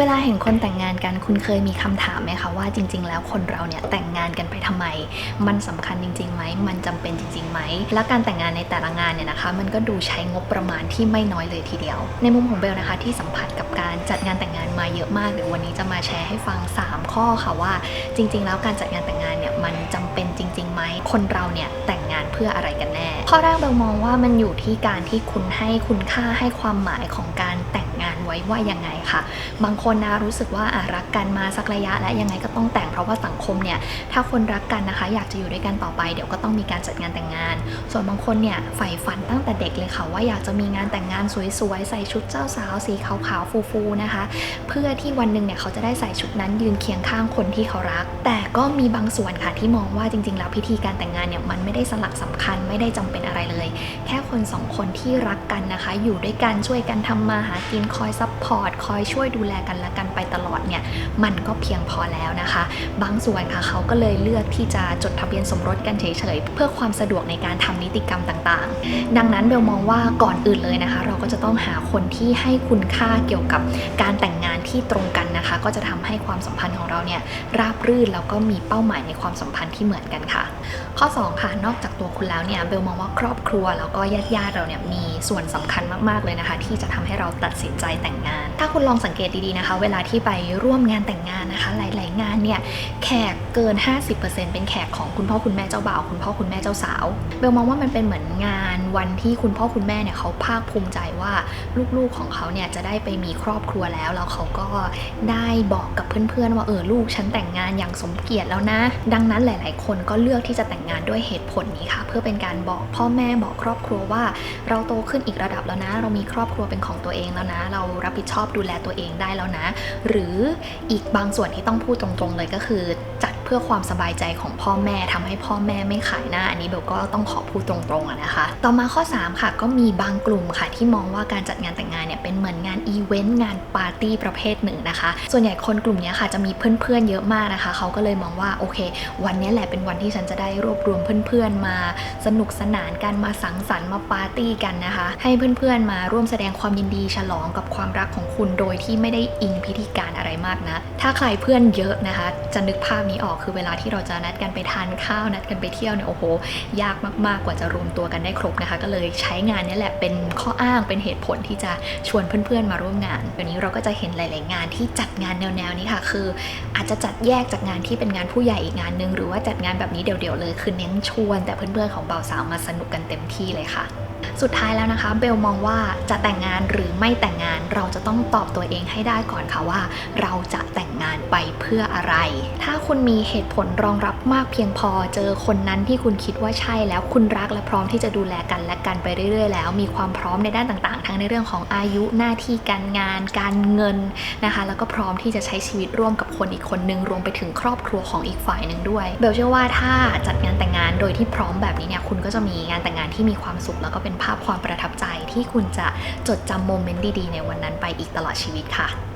เวลาเห็นคนแต่งงานกันคุณเคยมีคำถามไหมคะว่าจริง ๆ แล้วคนเราเนี่ยแต่งงานกันไปทำไม มันสำคัญจริงๆไหมมันจำเป็นจริงๆไหมและการแต่งงานในแต่ละงานเนี่ยนะคะ มันก็ดูใช้งบประมาณที่ไม่น้อยเลยทีเดียว ในมุมของเบลนะคะที่สัมผัสกับการจัดงานแต่งงานมาเยอะมากเดี๋ยววันนี้จะมาแชร์ให้ฟัง 3 ข้อค่ะว่า จริง ๆ แล้วการจัดงานแต่งงานเนี่ยมันจำเป็นจริงๆไหมคนเราเนี่ยแต่งงานเพื่ออะไรกันแน่ข้อแรกเบลมองว่ามันอยู่ที่การที่คุณให้คุณค่าให้ความหมายของการแต่งงานไว้ว่ายังไงค่ะ บางคนนะรู้สึกว่าอะรักกันมาสักระยะและยังไงก็ต้องแต่งเพราะว่าสังคมเนี่ยถ้าคนรักกันนะคะอยากจะอยู่ด้วยกันต่อไป เดี๋ยวก็ต้องมีการจัดงานแต่งงาน ส่วนบางคนเนี่ยใฝ่ฝันตั้งแต่เด็กเลยค่ะว่าอยากจะมีงานแต่งงานสวยๆใส่ชุดเจ้าสาวสีขาวๆฟูๆนะคะ เพื่อที่วันหนึ่งเนี่ยเขาจะได้ใส่ชุดนั้นยืนเคียงข้างคนที่เขารัก แต่ก็มีบางส่วนค่ะที่มองว่าจริงๆ แล้วพิธีการแต่งงานเนี่ยมันไม่ได้สลักสำคัญไม่ได้จำเป็นอะไรเลย แค่คนสองคนที่รักกันนะคะ อยู่ด้วยกันช่วยกันทำมาหากินคอยซัพพอร์ตคอยช่วยดูแลกันและกันไปตลอดเนี่ยมันก็เพียงพอแล้วนะคะ บางส่วนค่ะเขาก็เลยเลือกที่จะจดทะเบียนสมรสกันเฉยๆ เพื่อความสะดวกในการทำนิติกรรมต่างๆ ดังนั้นเบลมองว่าก่อนอื่นเลยนะคะ เราก็จะต้องหาคนที่ให้คุณค่าเกี่ยวกับการแต่งงานที่ตรงกันนะคะ ก็จะทำให้ความสัมพันธ์ของเราเนี่ยราบรื่นแล้วก็มีเป้าหมายในความสัมพันธ์ที่เหมือนกันค่ะ ข้อ 2 ค่ะ นอกจากตัวคุณแล้วเนี่ยเบลมองว่าครอบครัวแล้วก็ญาติญาติๆเราเนี่ยมีส่วนสำคัญมากๆเลยนะคะ ที่จะทำให้เราตัดสินใจแต่งงาน ถ้าคุณลองสังเกตดีๆนะคะ เวลาที่ไปร่วมงานแต่งงานนะคะ หลาย ๆ งานเนี่ยแขกเกิน 50%เป็นแขกของคุณพ่อคุณแม่เจ้าบ่าวคุณพ่อคุณแม่เจ้าสาวเบลมองว่ามันเป็นเหมือนงานวันที่คุณพ่อคุณแม่เนี่ยเขาภาคภูมิใจว่าลูกๆของเขาเนี่ยจะได้ไปมีครอบครัวแล้วแล้วเขาก็ได้บอกกับเพื่อนๆว่าเออลูกฉันแต่งงานอย่างสมเกียรติแล้วนะ ดังนั้นหลาย ๆ คนก็เลือกที่จะแต่งงานด้วยเหตุผลนี้ค่ะ เพื่อเป็นการบอกพ่อแม่บอกครอบครัวว่า เราโตขึ้นอีกระดับแล้วนะ เรามีครอบครัวเป็นของตัวเองแล้วนะเรารับผิดชอบดูแลตัวเองได้แล้วนะ หรืออีกบางส่วนที่ต้องพูดตรงๆเลยก็คือจัด พื่อความสบายใจของพ่อแม่ทำให้พ่อแม่ไม่ขายหน้า อันนี้เบลก็ต้องขอพูดตรงๆนะคะ ต่อมาข้อ 3 ค่ะ ก็มีบางกลุ่มค่ะ ที่มองว่าการจัดงานแต่งงานเนี่ยเป็นเหมือนงานอีเวนต์งานปาร์ตี้ประเภทหนึ่งนะคะ ส่วนใหญ่คนกลุ่มนี้ค่ะจะมีเพื่อนๆเยอะมากนะคะ เขาก็เลยมองว่าโอเค วันนี้แหละเป็นวันที่ฉันจะได้รวบรวมเพื่อนๆมาสนุกสนานกันมาสังสรรค์มาปาร์ตี้กันนะคะ ให้เพื่อนๆมาร่วมแสดงความยินดีฉลองกับความรักของคุณโดยที่ไม่ได้อิงพิธีการอะไรมากนะ ถ้าใครเพื่อนเยอะนะคะ จะนึกภาพนี้ออกคือเวลาที่เราจะนัดกันไปทานข้าวนัดกันไปเที่ยวเนี่ยโอ้โห ยากมากๆกว่าจะรวมตัวกันได้ครบนะคะ ก็เลยใช้งานนี้แหละเป็นข้ออ้างเป็นเหตุผลที่จะชวนเพื่อนๆมาร่วมงานเดี๋ยวนี้เราก็จะเห็นหลาย ๆ งานที่จัดงานแนวๆนี้ค่ะ คือ อาจจะจัดแยกจากงานที่เป็นงานผู้ใหญ่อีกงานหนึ่งหรือว่าจัดงานแบบนี้เดี่ยวๆเลยคือเน้นชวน แต่เพื่อนๆของเบาสาวมาสนุกกันเต็มที่เลยค่ะ สุดท้ายแล้วนะคะเบลมองว่าจะแต่งงานหรือไม่แต่งงานเราจะต้องตอบตัวเองให้ได้ก่อนค่ะว่า เราจะแต่งงานไปเพื่ออะไร ถ้าคุณมีเหตุผลรองรับมากเพียงพอเจอคนนั้นที่คุณคิดว่าใช่แล้วคุณรักและพร้อมที่จะดูแลกันและกันไปเรื่อย ๆ แล้ว มีความพร้อมในด้านต่างๆ ทั้งในเรื่องของอายุหน้าที่การงาน การเงินนะคะ แล้วก็พร้อมที่จะใช้ชีวิตร่วมกับคนอีกคนนึงรวมไปถึงครอบครัวของอีกฝ่ายหนึ่งด้วยเบลเชื่อว่าถ้าจัดงานแต่งงานโดยที่พร้อมแบบนี้เนี่ยคุณก็จะมีงานแต่งงานที่มีความสุขแล้วก็เป็นภาพความประทับใจที่คุณจะจดจำโมเมนต์ดีๆ ในวันนั้นไปอีกตลอดชีวิตค่ะ